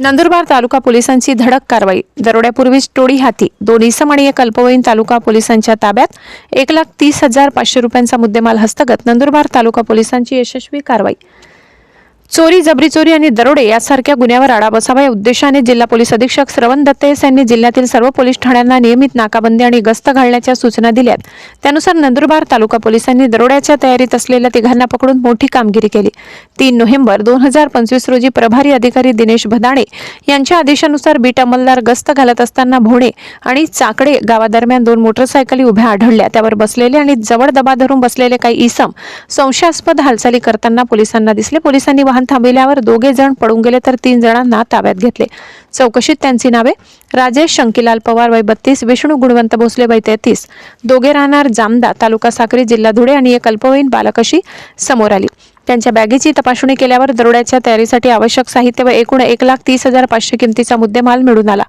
नंदुरबार तालुका पोलिसांची धडक कारवाई. दरोड्यापूर्वीच टोळी हाती. दोन इसम आणि एक अल्पवयीन तालुका पोलिसांच्या ताब्यात एक लाख तीस हजार पाचशे रुपयांचा मुद्देमाल हस्तगत. नंदुरबार तालुका पोलिसांची यशस्वी कारवाई. चोरी जबरी चोरी आणि दरोडे यासारख्या गुन्ह्यावर आळा बसावा या उद्देशाने जिल्हा पोलीस अधीक्षक श्रवण दत्तेस यांनी जिल्ह्यातील सर्व पोलीस ठाण्यांना नियमित नाकाबंदी आणि गस्त घालण्याच्या सूचना दिल्यात. त्यानुसार नंदुरबार तालुका पोलिसांनी दरोड्याच्या तयारीत असलेल्या तिघांना पकडून मोठी कामगिरी केली. तीन नोव्हेंबर दोन हजार पंचवीस रोजी प्रभारी अधिकारी दिनेश भदाणे यांच्या आदेशानुसार बीट अंमलदार गस्त घालत असताना भोणे आणि चाकडे गावादरम्यान दोन मोटरसायकली उभ्या आढळल्या. त्यावर बसलेले आणि जवळ दबा धरून बसलेले काही इसम संशयास्पद हालचाली करताना पोलिसांना दिसले. पोलिसांनी वाहन थांबविल्यावर दोघे जण पडून गेले तर तीन जणांना ताब्यात घेतले. चौकशीत त्यांची नावे राजेश शंकीलाल पवार वय बत्तीस विष्णू गुणवंत भोसले वय तेहतीस. दोघे राहणार जामदा तालुका साक्री जिल्हा धुळे आणि एक अल्पवयीन बालकशी समोर आली. त्यांच्या बॅगेची तपासणी केल्यावर दरोड्याच्या तयारीसाठी आवश्यक साहित्य व एकूण एक लाख तीस हजार पाचशे किमतीचा मुद्देमाल मिळून आला.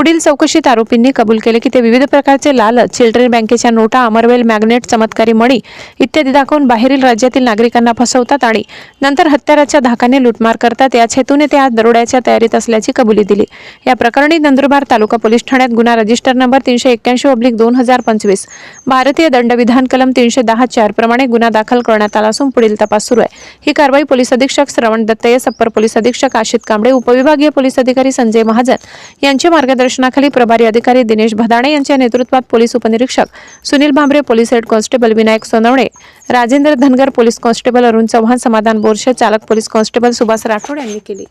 पुढील चौकशीत आरोपींनी कबूल केले की ते विविध प्रकारचे लालच चिल्ड्रन बँकेच्या नोटा अमरवेल मॅग्नेट चमत्कारी मणी इत्यादी दाखवून बाहेरील राज्यातील नागरिकांना फसवतात आणि नंतर हत्याराच्या धाकाने लुटमार करतात. याच हेतूने ते आज दरोड्याच्या तयारीत असल्याची कबुली दिली. या प्रकरणी नंदुरबार तालुका पोलीस ठाण्यात गुन्हा रजिस्टर नंबर तीनशे एक्क्याऐंशी ऑब्लिक दोन हजार पंचवीस भारतीय दंडविधान कलम तीनशे दहा चार प्रमाणे गुन्हा दाखल करण्यात आला असून पुढील तपास सुरू आहे. ही कारवाई पोलीस अधीक्षक श्रवण दत्तयस सप्पर पोलीस अधीक्षक आशित कांबळे उपविभागीय पोलीस अधिकारी संजय महाजन यांचे मार्गदर्शन मार्गदर्शनाखाली प्रभारी अधिकारी दिनेश भदाणे यांच्या नेतृत्वात पोलीस उपनिरीक्षक Sunil Bhambare police head constable Vinayak Sonawane Rajendra Dhangar police constable Arun Chavan Samadhan Borshe चालक पोलीस कॉन्स्टेबल सुभाष राठोड यांनी केली.